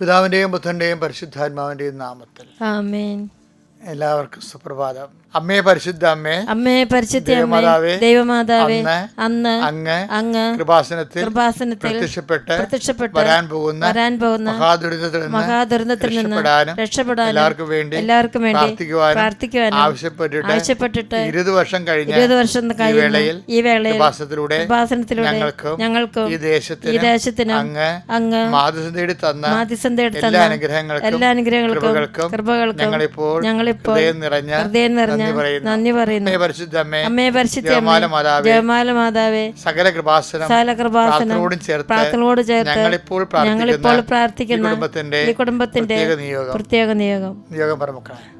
പിതാവിന്റെയും ബുദ്ധന്റെയും പരിശുദ്ധാത്മാവിന്റെയും നാമത്തിൽ. ആമേൻ. എല്ലാവർക്കും സുപ്രഭാതം. അമ്മേ പരിശുദ്ധ അമ്മേ അമ്മേ പരിശുദ്ധ ദൈവമാതാവേ, ദൈവമാതാവേ അന്ന് അങ്ങ് അങ്ങ് കൃപാസനത്തിൽ കൃപാസനത്തിൽ പ്രത്യക്ഷപ്പെട്ട് പ്രത്യക്ഷപ്പെട്ട് വരാൻ പോകുന്ന വരാൻ പോകുന്ന മഹാദുരിതത്തിൽ നിന്ന് മഹാദുരന്തത്തിൽ നിന്ന് രക്ഷപ്പെടാനും എല്ലാവർക്കും വേണ്ടി എല്ലാവർക്കും വേണ്ടി പ്രാർത്ഥിക്കുവാനും പ്രാർത്ഥിക്കുവാനും ആവശ്യപ്പെട്ടിട്ട് ആവശ്യപ്പെട്ടിട്ട് ഇരുപത് വർഷം കഴിഞ്ഞ ഇരുപത് വർഷം കഴിഞ്ഞ ഈ വേളയിൽ കൃപാസനത്തിലൂടെ കൃപാസനത്തിലൂടെ ഞങ്ങൾക്കും ഞങ്ങൾക്കും ഈ ദേശത്തിന് ഈ ദേശത്തിന് അങ്ങ് അങ്ങ് തേടി തന്ന മാധ്യസ്ഥ എല്ലാ തന്ന അനുഗ്രഹങ്ങൾക്കും എല്ലാ അനുഗ്രഹങ്ങൾക്കും കൃപകൾക്കും ഞങ്ങളിപ്പോൾ ഞങ്ങളിപ്പോൾ ഞങ്ങളിപ്പോൾ ഹൃദയം നിറഞ്ഞ നന്ദി പറയുന്നു. അമ്മേ പരിശുദ്ധ ജയമാല മാതാവേ സകല കൃപാസനം സകല കൃപാസനം പ്രാർത്ഥനയോടും ചേർത്ത് ഞങ്ങളിപ്പോൾ ഞങ്ങളിപ്പോൾ പ്രാർത്ഥിക്കുന്ന കുടുംബത്തിന്റെ പ്രത്യേക നിയോഗം. പ്രത്യേക നിയോഗം. നിയോഗം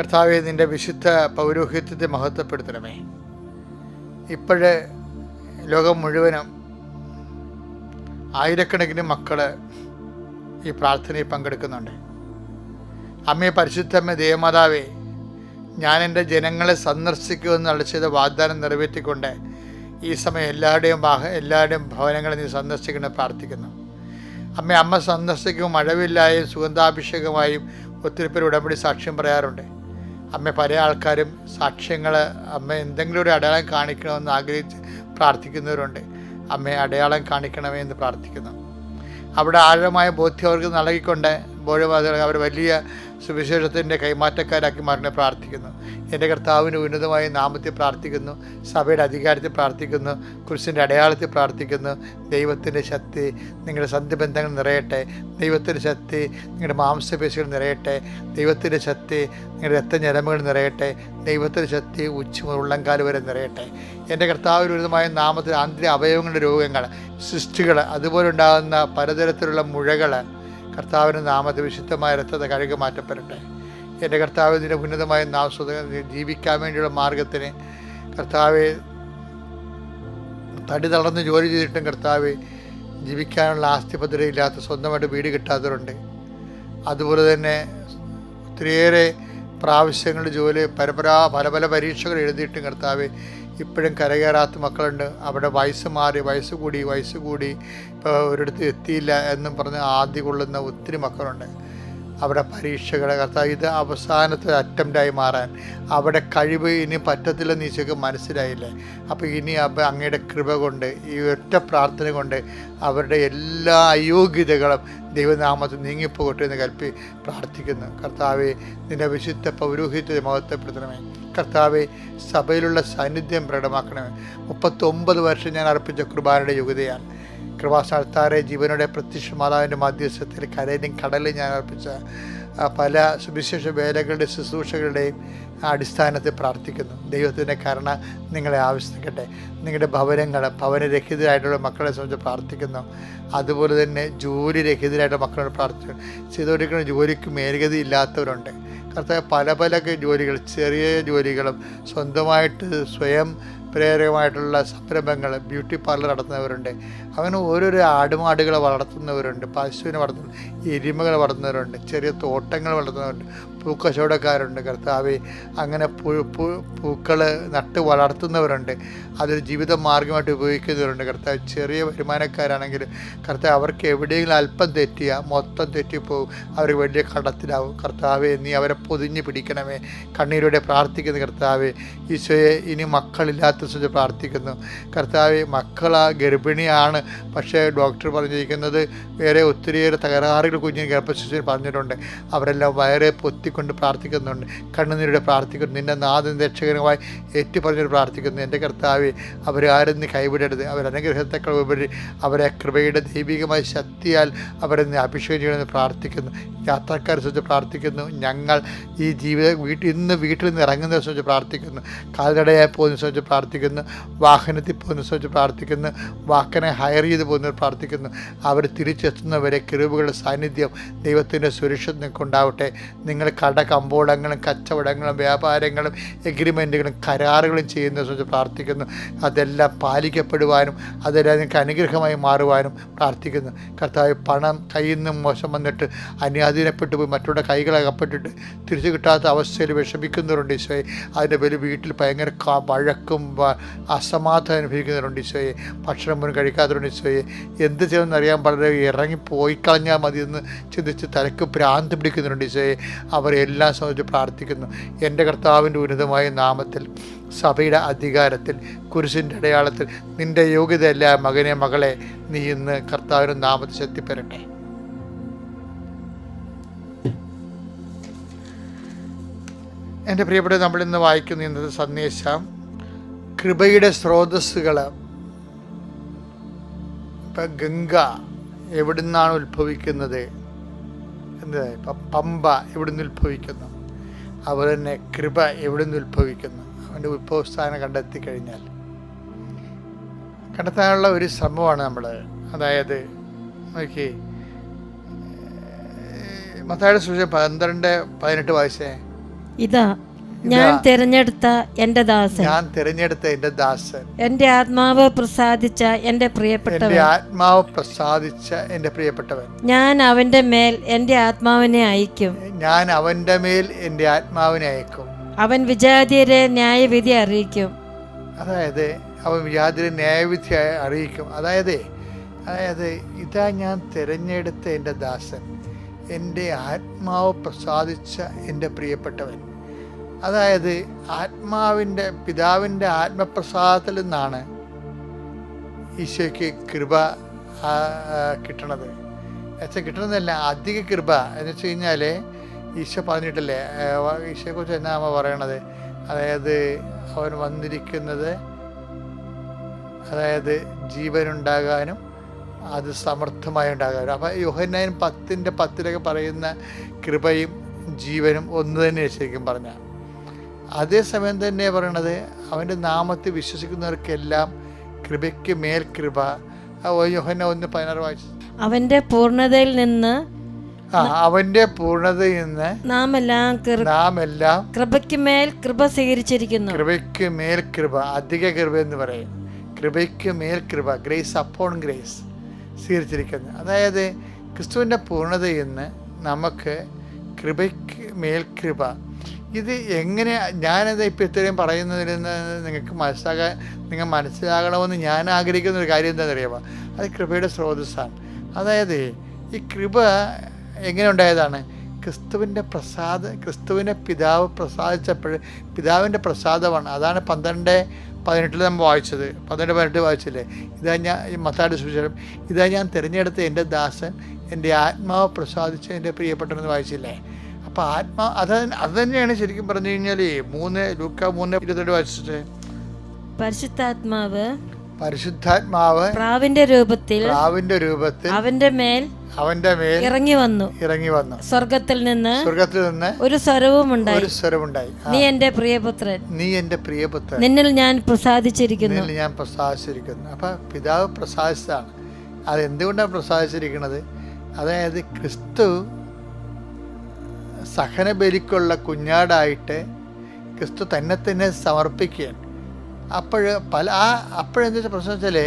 കർത്താവെ നിന്റെ വിശുദ്ധ പൗരോഹിത്യത്തെ മഹത്വപ്പെടുത്തണമേ. ഇപ്പോഴ് ലോകം മുഴുവനും ആയിരക്കണക്കിന് മക്കൾ ഈ പ്രാർത്ഥനയിൽ പങ്കെടുക്കുന്നുണ്ട്. അമ്മയെ പരിശുദ്ധമ്മ ദേവമാതാവേ ഞാൻ എന്റെ ജനങ്ങളെ സന്ദർശിക്കുമെന്ന് അളിച്ചത് വാഗ്ദാനം നിറവേറ്റിക്കൊണ്ട് ഈ സമയം എല്ലാവരുടെയും എല്ലാവരുടെയും ഭവനങ്ങളെ നീ സന്ദർശിക്കണം പ്രാർത്ഥിക്കുന്നു. അമ്മ അമ്മ സന്ദർശിക്കുമ്പോൾ മഴവില്ലായും സുഗന്ധാഭിഷേകമായും ഒത്തിരി പേര് ഉടമ്പടി സാക്ഷ്യം പറയാറുണ്ട്. അമ്മ പല ആൾക്കാരും സാക്ഷ്യങ്ങൾ അമ്മ എന്തെങ്കിലും ഒരു അടയാളം കാണിക്കണമെന്ന് ആഗ്രഹിച്ച് പ്രാർത്ഥിക്കുന്നവരുണ്ട്. അമ്മയെ അടയാളം കാണിക്കണമേ എന്ന് പ്രാർത്ഥിക്കുന്നു. അവിടെ ആഴമായ ബോധ്യം അവർക്ക് നൽകിക്കൊണ്ട് ബോഴ അവർ വലിയ സുവിശേഷത്തിന്റെ കൈമാറ്റക്കാരാക്കി മാറിനെ പ്രാർത്ഥിക്കുന്നു. എന്റെ കർത്താവിന് ഉന്നതമായ നാമത്തെ പ്രാർത്ഥിക്കുന്നു. സഭയുടെ അധികാരത്തെ പ്രാർത്ഥിക്കുന്നു. കുരിശിന്റെ അടയാളത്തെ പ്രാർത്ഥിക്കുന്നു. ദൈവത്തിന്റെ ശക്തി നിങ്ങളുടെ സന്ധിബന്ധങ്ങൾ നിറയട്ടെ. ദൈവത്തിന്റെ ശക്തി നിങ്ങളുടെ മാംസപേശികൾ നിറയട്ടെ. ദൈവത്തിന്റെ ശക്തി നിങ്ങളുടെ രക്തഞരമ്പുകൾ നിറയട്ടെ. ദൈവത്തിന്റെ ശക്തി ഉച്ച ഉള്ളംകാൽ വരെ നിറയട്ടെ. എന്റെ കർത്താവിന് ഉന്നതമായ നാമത്തിൽ ആന്തരിക അവയവങ്ങളുടെ രോഗങ്ങൾ സിസ്റ്റുകൾ അതുപോലെ ഉണ്ടാകുന്ന പലതരത്തിലുള്ള മുഴകൾ കർത്താവിന്റെ നാമത്തെ വിശുദ്ധമായ രക്തത്തെ കഴുകി മാറ്റപ്പെടട്ടെ. എന്റെ കർത്താവ് ഇതിന്റെ ഉന്നതമായ നാമസ്വത ജീവിക്കാൻ വേണ്ടിയുള്ള മാർഗത്തിന് കർത്താവെ തടി തളർന്ന് ജോലി ചെയ്തിട്ടും കർത്താവ് ജീവിക്കാനുള്ള ആസ്തിപത്രയില്ലാത്ത സ്വന്തമായിട്ട് വീട് കിട്ടാത്തവരുണ്ട്. അതുപോലെ തന്നെ ഒത്തിരിയേറെ പ്രാവശ്യങ്ങളുടെ ജോലി പരമ്പരാ പല പല പരീക്ഷകൾ എഴുതിയിട്ടും കർത്താവ് ഇപ്പോഴും കരകയറാത്ത മക്കളുണ്ട്. അവിടെ വയസ്സ് മാറി വയസ്സ് കൂടി വയസ്സ് കൂടി ഇപ്പോൾ ഒരിടത്ത് എത്തിയില്ല എന്നും പറഞ്ഞ് ആദ്യ കൊള്ളുന്ന ഒത്തിരി മക്കളുണ്ട്. അവിടെ പരീക്ഷകളെ കർത്താവ് ഇത് അവസാനത്തെ അറ്റംപ്റ്റായി മാറാൻ. അവിടെ കഴിവ് ഇനി പറ്റത്തില്ലെന്ന് ഈശോക്ക് മനസ്സിലായില്ലേ? അപ്പോൾ ഇനി അപ്പം അങ്ങയുടെ കൃപ കൊണ്ട് ഈ ഒറ്റ പ്രാർത്ഥന കൊണ്ട് അവരുടെ എല്ലാ അയോഗ്യതകളും ദൈവനാമത്തിൽ നീങ്ങിപ്പോകട്ടെ എന്ന് കൽപ്പി പ്രാർത്ഥിക്കുന്നു. കർത്താവെ നിന്റെ വിശുദ്ധ പൗരോഹിത്യ മഹത്വപ്പെടുത്തണമേ. കർത്താവെ സഭയിലുള്ള സാന്നിധ്യം പ്രകടമാക്കണമേ. മുപ്പത്തൊമ്പത് വർഷം ഞാൻ അർപ്പിച്ച കുർബാനയുടെ യുഗതയാൽ കൃപാസ്ഥാനത്താറെ ജീവനോടെ പ്രത്യക്ഷ മാതാവിന്റെ മധ്യസ്ഥത്തിൽ കരയിലും കടലിൽ ഞാൻ അർപ്പിച്ച പല സുവിശേഷ വേലകളുടെ ശുശ്രൂഷകളുടെയും അടിസ്ഥാനത്തിൽ പ്രാർത്ഥിക്കുന്നു. ദൈവത്തിന്റെ കരുണ നിങ്ങളെ ആവശ്യിക്കട്ടെ നിങ്ങളുടെ ഭവനങ്ങൾ ഭവനരഹിതരായിട്ടുള്ള മക്കളെ സംബന്ധിച്ച് പ്രാർത്ഥിക്കുന്നു. അതുപോലെ തന്നെ ജോലി രഹിതരായിട്ടുള്ള മക്കളോട് പ്രാർത്ഥിക്കുന്നു. ചെയ്തുകൊണ്ടിരിക്കുന്ന ജോലിക്ക് മേൽഗതി ഇല്ലാത്തവരുണ്ട്. കർത്താവ് പല പല ജോലികൾ ചെറിയ ജോലികളും സ്വന്തമായിട്ട് സ്വയം പ്രേരകമായിട്ടുള്ള സംരംഭങ്ങൾ ബ്യൂട്ടി പാർലർ നടത്തുന്നവരുണ്ട്. അങ്ങനെ ഓരോരോ ആടുമാടുകളെ വളർത്തുന്നവരുണ്ട്. പശുവിനെ വളർത്തുന്ന എരുമകളെ വളർത്തുന്നവരുണ്ട്. ചെറിയ തോട്ടങ്ങൾ വളർത്തുന്നവരുണ്ട്. പൂക്കച്ചവടക്കാരുണ്ട് കർത്താവ്. അങ്ങനെ പൂ പൂ പൂക്കൾ നട്ട് വളർത്തുന്നവരുണ്ട്. അതൊരു ജീവിത മാർഗമായിട്ട് ഉപയോഗിക്കുന്നവരുണ്ട് കർത്താവ്. ചെറിയ വരുമാനക്കാരാണെങ്കിൽ കർത്താവ് അവർക്ക് എവിടെയെങ്കിലും അല്പം തെറ്റിയാൽ മൊത്തം തെറ്റിപ്പോവും. അവർ വലിയ കടത്തിലാവും കർത്താവെ നീ അവരെ പൊതിഞ്ഞ് പിടിക്കണമേ. കണ്ണീരോടെ പ്രാർത്ഥിക്കുന്ന കർത്താവെ. ഈശോയെ ഇനി മക്കളില്ലാത്ത സ്ഥിതി പ്രാർത്ഥിക്കുന്നു. കർത്താവ് മക്കള ഗർഭിണിയാണ്. പക്ഷേ ഡോക്ടർ പറഞ്ഞിരിക്കുന്നത് വേറെ ഒത്തിരിയേറെ തകരാറുകൾ കുഞ്ഞിന് ഗർഭശിശുവിന് പറഞ്ഞിട്ടുണ്ട്. അവരെല്ലാം വയറെ പൊത്തിക്കൊണ്ട് പ്രാർത്ഥിക്കുന്നുണ്ട്. കണ്ണുനീരുടെ പ്രാർത്ഥിക്കുന്നു. നിന്നെ നാഥൻ രക്ഷകനുമായി ഏറ്റു പ്രാർത്ഥിക്കുന്നു. എന്റെ കർത്താവ് അവരാരും നീ കൈവിടരുത് അവരനുഗ്രഹത്തെക്കൾ ഉപരി അവരെ കൃപയുടെ ദൈവികമായ ശക്തിയാൽ അവരെ നീ അഭിഷേകം ചെയ്യണമെന്ന് പ്രാർത്ഥിക്കുന്നു. യാത്രക്കാരെ സംബന്ധിച്ച് പ്രാർത്ഥിക്കുന്നു. ഞങ്ങൾ ഈ ജീവിത വീട്ടിൽ ഇന്ന് വീട്ടിൽ നിന്ന് ഇറങ്ങുന്നതിനെ സംബന്ധിച്ച് പ്രാർത്ഥിക്കുന്നു. കാൽനടയായി പോകുന്നതിനെ സംബന്ധിച്ച് പ്രാർത്ഥിക്കുന്നു. വാഹനത്തിൽ പോകുന്ന സംബന്ധിച്ച് പ്രാർത്ഥിക്കുന്നു. വാക്കനെ ഹയർ ചെയ്ത് പോകുന്നവർ പ്രാർത്ഥിക്കുന്നു. അവർ തിരിച്ചെത്തുന്നവരെ കിറിവുകളുടെ സാന്നിധ്യം ദൈവത്തിന്റെ സുരക്ഷ നിൽക്കുണ്ടാവട്ടെ നിങ്ങൾ കട കമ്പോളങ്ങളും കച്ചവടങ്ങളും വ്യാപാരങ്ങളും എഗ്രിമെന്റുകളും കരാറുകളും ചെയ്യുന്ന സംബന്ധിച്ച് പ്രാർത്ഥിക്കുന്നു. അതെല്ലാം പാലിക്കപ്പെടുവാനും അതെല്ലാം നിങ്ങൾക്ക് അനുഗ്രഹമായി മാറുവാനും പ്രാർത്ഥിക്കുന്നു. കർത്താവ് പണം കയ്യിൽ നിന്നും മോശം വന്നിട്ട് അന്യാധീനപ്പെട്ടു പോയി മറ്റുള്ള കൈകളകപ്പെട്ടിട്ട് തിരിച്ചു കിട്ടാത്ത അവസ്ഥയിൽ വിഷമിക്കുന്നവരുണ്ട് ഈശോയെ. അതിന്റെ പേര് വീട്ടിൽ ഭയങ്കര വഴക്കും വ- അസമാധാനം അനുഭവിക്കുന്നവരുണ്ട് ഈശോയെ. ഭക്ഷണം പോലും കഴിക്കാത്തവരുണ്ട് ഈശോയെ. എന്ത് ചെയ്യണമെന്ന് അറിയാൻ വളരെ ഇറങ്ങി പോയി കളഞ്ഞാൽ മതി എന്ന് ചിന്തിച്ച് തലക്ക് ഭ്രാന്ത് പിടിക്കുന്നവരുണ്ട് ഈശോയെ. അവരെല്ലാം സംബന്ധിച്ച് പ്രാർത്ഥിക്കുന്നു. എന്റെ കർത്താവിന്റെ ഉന്നതമായ നാമത്തിൽ സഭയുടെ അധികാരത്തിൽ കുരിശിന്റെ അടയാളത്തിൽ നിന്റെ യോഗ്യതയല്ല മകനെ മകളെ നീ ഇന്ന് കർത്താവിന്റെ നാമത്തിൽ ശക്തിപ്പെടട്ടെ. എന്റെ പ്രിയപ്പെട്ട നമ്മളിന്ന് വായിക്കുന്ന ഇന്നത്തെ സന്ദേശം കൃപയുടെ സ്രോതസ്സുകൾ ഇപ്പം ഗംഗ എവിടുന്നാണ് ഉത്ഭവിക്കുന്നത്? ഇപ്പം പമ്പ എവിടുന്ന് ഉത്ഭവിക്കുന്നു? അതുപോലെ തന്നെ കൃപ എവിടുന്ന് ഉത്ഭവിക്കുന്നു? അവന്റെ ഉത്ഭവസ്ഥാനം കണ്ടെത്തി കഴിഞ്ഞാൽ കണ്ടെത്താനുള്ള ഒരു ശ്രമമാണ് നമ്മൾ അതായത് നോക്കി മത്തായുടെ സൂചന പന്ത്രണ്ട് പതിനെട്ട് വയസ്സേ ഇതാ ഞാൻ തിരഞ്ഞെടുത്ത എന്റെ ദാസൻ. ഞാൻ തിരഞ്ഞെടുത്ത എന്റെ ദാസൻ. എന്റെ ആത്മാവ് പ്രസാദിച്ച എന്റെ പ്രിയപ്പെട്ടവൻ. ആത്മാവ് പ്രസാദിച്ച എന്റെ പ്രിയപ്പെട്ടവൻ. ഞാൻ അവന്റെ മേൽ എന്റെ ആത്മാവിനെ അയക്കും. ഞാൻ അവന്റെ മേൽ എന്റെ ആത്മാവിനെ അയക്കും. അവൻ വിജാതിയരെ ന്യായവിധി അറിയിക്കും. അതായത് അവൻ വിജാതിരെ ന്യായവിധി അറിയിക്കും. അതായത് അതായത് ഇതാ ഞാൻ തിരഞ്ഞെടുത്ത എന്റെ ദാസൻ. എന്റെ ആത്മാവ് പ്രസാദിച്ച എന്റെ പ്രിയപ്പെട്ടവൻ. അതായത് ആത്മാവിന്റെ പിതാവിന്റെ ആത്മപ്രസാദത്തിൽ നിന്നാണ് ഈശോയ്ക്ക് കൃപ കിട്ടണത്. എന്നുവെച്ചാൽ കിട്ടണമെന്നല്ല അധിക കൃപ. എന്ന് വെച്ച് കഴിഞ്ഞാൽ ഈശോ പറഞ്ഞിട്ടില്ലേ ഈശോയെക്കുറിച്ച് എന്നാ അമ്മ പറയണത്? അതായത് അവൻ വന്നിരിക്കുന്നത് അതായത് ജീവനുണ്ടാകാനും അത് സമർത്ഥമായി ഉണ്ടാകാനും. അപ്പോൾ യോഹന്നായൻ പത്തിന്റെ പത്തിലൊക്കെ പറയുന്ന കൃപയും ജീവനും ഒന്ന് തന്നെ ശരിക്കും പറഞ്ഞാൽ അതേസമയം തന്നെ പറയണത് അവന്റെ നാമത്തിൽ വിശ്വസിക്കുന്നവർക്കെല്ലാം കൃപയ്ക്ക് മേൽ കൃപ. യോഹന ഒന്ന് പതിനാറ് വായിച്ചു. അവന്റെ പൂർണതയിൽ നിന്ന് അവന്റെ പൂർണതയിൽ നിന്ന് നാം എല്ലാം നാം എല്ലാം കൃപയ്ക്ക് മേൽ കൃപ സ്വീകരിച്ചിരിക്കുന്നു. കൃപയ്ക്ക് മേൽ കൃപ അധിക കൃപ എന്ന് പറയും കൃപയ്ക്ക് മേൽ കൃപ ഗ്രേസ് അപ്പോൺ ഗ്രേസ് സ്വീകരിച്ചിരിക്കുന്നു. അതായത് ക്രിസ്തുവിന്റെ പൂർണതയിൽ നിന്ന് നമുക്ക് കൃപയ്ക്ക് മേൽ കൃപ ഇത് എങ്ങനെ ഞാനത് ഇപ്പം ഇത്രയും പറയുന്നതിൽ നിന്ന് നിങ്ങൾക്ക് മനസ്സിലാകാൻ നിങ്ങൾ മനസ്സിലാകണമെന്ന് ഞാൻ ആഗ്രഹിക്കുന്ന ഒരു കാര്യം എന്താണെന്ന് അറിയാമോ അത് കൃപയുടെ സ്രോതസ്സാണ്. അതായത് ഈ കൃപ എങ്ങനെ ഉണ്ടായതാണ്? ക്രിസ്തുവിന്റെ പ്രസാദ ക്രിസ്തുവിനെ പിതാവ് പ്രസാദിച്ചപ്പോൾ പിതാവിന്റെ പ്രസാദമാണ്. അതാണ് പന്ത്രണ്ട് പതിനെട്ടിൽ നമ്മൾ വായിച്ചത്. പന്ത്രണ്ട് പതിനെട്ട് വായിച്ചില്ലേ? ഇതാ ഞാൻ മത്താടി സുവിശേഷം. ഇതാ ഞാൻ തിരഞ്ഞെടുത്ത എന്റെ ദാസൻ എന്റെ ആത്മാവ് പ്രസാദിച്ച എന്റെ പ്രിയപ്പെട്ടെന്ന് വായിച്ചില്ലേ? അപ്പോൾ ആത്മാ അത് അത് തന്നെയാണ് ശരിക്കും പറഞ്ഞു കഴിഞ്ഞാൽ മൂന്ന് ലൂക്ക മൂന്ന് ഇരുപത്തെട്ട് വായിച്ചിട്ട്. പരിശുദ്ധാത്മാവ് പരിശുദ്ധാത്മാവ് പ്രാവിന്റെ രൂപത്തിൽ പ്രാവിന്റെ രൂപത്തിൽ അവന്റെ മേൽ അവന്റെ മേൽ ഇറങ്ങി വന്നു. ഇറങ്ങി വന്നു. സ്വർഗത്തിൽ നിന്ന് സ്വർഗത്തിൽ നിന്ന് ഒരു സ്വരവും ഉണ്ടായി. ഒരു സ്വരമുണ്ടായി ഉണ്ടായി നീ എന്റെ പ്രിയപുത്രൻ. നീ എന്റെ പ്രിയപുത്രൻ. നിന്നിൽ ഞാൻ പ്രസാദിച്ചിരിക്കുന്നു. നിന്നിൽ ഞാൻ പ്രസാദിച്ചിരിക്കുന്നു. അപ്പൊ പിതാവ് പ്രസാദിച്ചതാണ്. അത് എന്തുകൊണ്ടാണ് പ്രസാദിച്ചിരിക്കുന്നത്? അതായത് ക്രിസ്തു സഹനബലിക്കുള്ള കുഞ്ഞാടായിട്ട് ക്രിസ്തു തന്നെ തന്നെ സമർപ്പിക്കുകയാണ്. അപ്പോൾ പല ആ അപ്പോഴെന്താ വെച്ചാൽ പ്രശ്നം വെച്ചാൽ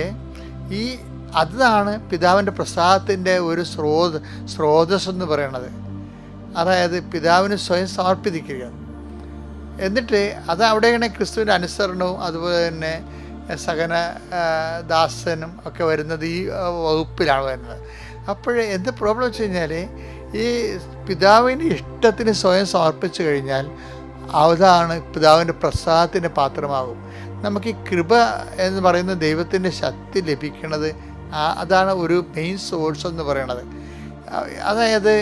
ഈ അതാണ് പിതാവിന്റെ പ്രസാദത്തിന്റെ ഒരു സ്രോത സ്രോതസ് എന്ന് പറയണത്. അതായത് പിതാവിന് സ്വയം സമർപ്പിക്കുക. എന്നിട്ട് അത് അവിടെയാണ് ക്രിസ്തുവിന്റെ അനുസരണവും അതുപോലെ തന്നെ സഹന ദാസനും ഒക്കെ വരുന്നത് ഈ വകുപ്പിലാണ് വരുന്നത്. അപ്പോൾ എന്ത് പ്രോബ്ലം വെച്ച് കഴിഞ്ഞാൽ ഈ പിതാവിന്റെ ഇഷ്ടത്തിന് സ്വയം സമർപ്പിച്ചു കഴിഞ്ഞാൽ അതാണ് പിതാവിന്റെ പ്രസാദത്തിന്റെ പാത്രമാകും. നമുക്ക് ഈ കൃപ എന്ന് പറയുന്ന ദൈവത്തിന്റെ ശക്തി ലഭിക്കുന്നത് അതാണ് ഒരു മെയിൻ സോഴ്സ് എന്ന് പറയുന്നത് അതായത്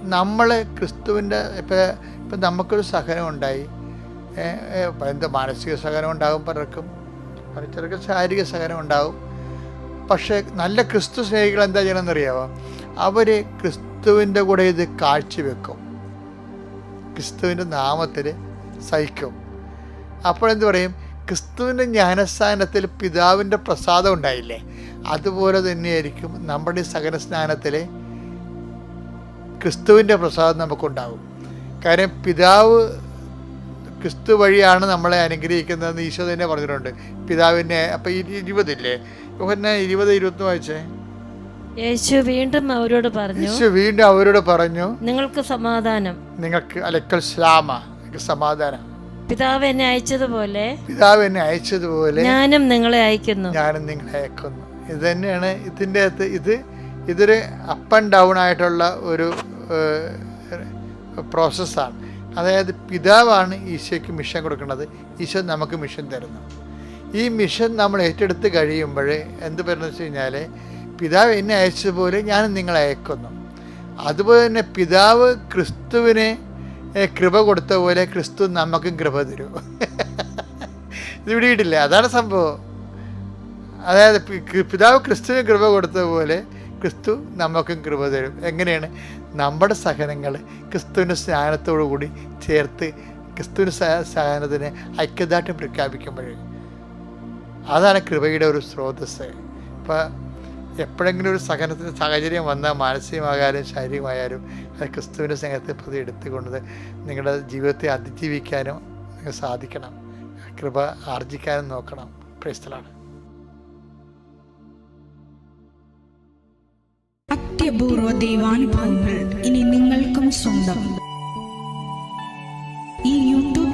നമ്മൾ ക്രിസ്തുവിന്റെ ഇപ്പം ഇപ്പം നമുക്കൊരു സഹനം ഉണ്ടായി എന്താ മാനസിക സഹനം ഉണ്ടാകും പലർക്കും. പലർക്കും ശാരീരിക സഹനം ഉണ്ടാകും. പക്ഷേ നല്ല ക്രിസ്തു സ്നേഹികൾ എന്താ ചെയ്യണമെന്നറിയാമോ അവർ ക്രിസ്തുവിന്റെ കൂടെ ഇത് കാഴ്ചവെക്കും. ക്രിസ്തുവിന്റെ നാമത്തിൽ സഹിക്കും. അപ്പോഴെന്ത് പറയും? ക്രിസ്തുവിന്റെ ജ്ഞാനസ്നാനത്തിൽ പിതാവിന്റെ പ്രസാദം ഉണ്ടായില്ലേ? അതുപോലെ തന്നെയായിരിക്കും നമ്മുടെ സകല സ്നാനത്തിൽ ക്രിസ്തുവിന്റെ പ്രസാദം നമുക്കുണ്ടാകും കാര്യം പിതാവ് ക്രിസ്തു വഴിയാണ് നമ്മളെ അനുഗ്രഹിക്കുന്നതെന്ന് ഈശോ തന്നെ പറഞ്ഞിട്ടുണ്ട്. പിതാവിനെ അപ്പം ഇരുപതില്ലേ? യോഹന്നെ ഇരുപത് ഇരുപത്തൊന്ന് വായിച്ചേ? യേശു വീണ്ടും അവരോട് പറഞ്ഞു യേശു വീണ്ടും അവരോട് പറഞ്ഞു നിങ്ങൾക്ക് സമാധാനം. നിങ്ങൾക്ക് അലക്കൽ നിങ്ങൾക്ക് സമാധാനം. പിതാവ് എന്നെ അയച്ചതുപോലെ പിതാവ് എന്നെ അയച്ചതുപോലെ ഞാനും നിങ്ങളെ അയക്കുന്നു. ഞാനും നിങ്ങളെ അയക്കുന്നു. ഇത് തന്നെയാണ് ഇതിന്റെ അകത്ത് ഇത് ഇതൊരു അപ്പ് ആൻഡ് ഡൗൺ ആയിട്ടുള്ള ഒരു പ്രോസസ്സാണ് അതായത് പിതാവാണ് ഈശോയ്ക്ക് മിഷൻ കൊടുക്കുന്നത്. ഈശോ നമുക്ക് മിഷൻ തരുന്നു. ഈ മിഷൻ നമ്മൾ ഏറ്റെടുത്ത് കഴിയുമ്പോൾ എന്ത് പറയുന്നത് വെച്ച് കഴിഞ്ഞാൽ പിതാവ് എന്നെ അയച്ചതുപോലെ ഞാനും നിങ്ങളെ അയക്കുന്നു. അതുപോലെ തന്നെ പിതാവ് ക്രിസ്തുവിനെ കൃപ കൊടുത്ത പോലെ ക്രിസ്തു നമുക്കും കൃപ തരും. ഇത് പിടിയിട്ടില്ല അതാണ് സംഭവം. അതായത് പിതാവ് ക്രിസ്തുവിന് കൃപ കൊടുത്ത പോലെ ക്രിസ്തു നമുക്കും കൃപ തരും. എങ്ങനെയാണ്? നമ്മുടെ സഹനങ്ങൾ ക്രിസ്തുവിന്റെ സ്നാനത്തോടു കൂടി ചേർത്ത് ക്രിസ്തുവിന്റെ സഹനത്തിന് ഐക്യദാർഢ്യം പ്രഖ്യാപിക്കുമ്പോൾ അതാണ് കൃപയുടെ ഒരു സ്രോതസ്സ്. ഇപ്പം എപ്പോഴെങ്കിലും ഒരു സഹനത്തിന് സാഹചര്യം വന്നാൽ മാനസികമായാലും ശാരീരികമായാലും അത് ക്രിസ്തുവിന്റെ സ്നേഹത്തെ പ്രതി എടുത്തുകൊണ്ട് നിങ്ങളുടെ ജീവിതത്തെ അതിജീവിക്കാനും നിങ്ങൾക്ക് സാധിക്കണം. കൃപ ആർജിക്കാനും നോക്കണം. പ്രേസ്തലാണ് അത്യപൂർവ ദൈവാനുഭവങ്ങൾ ഇനി നിങ്ങൾക്കും സ്വന്തം.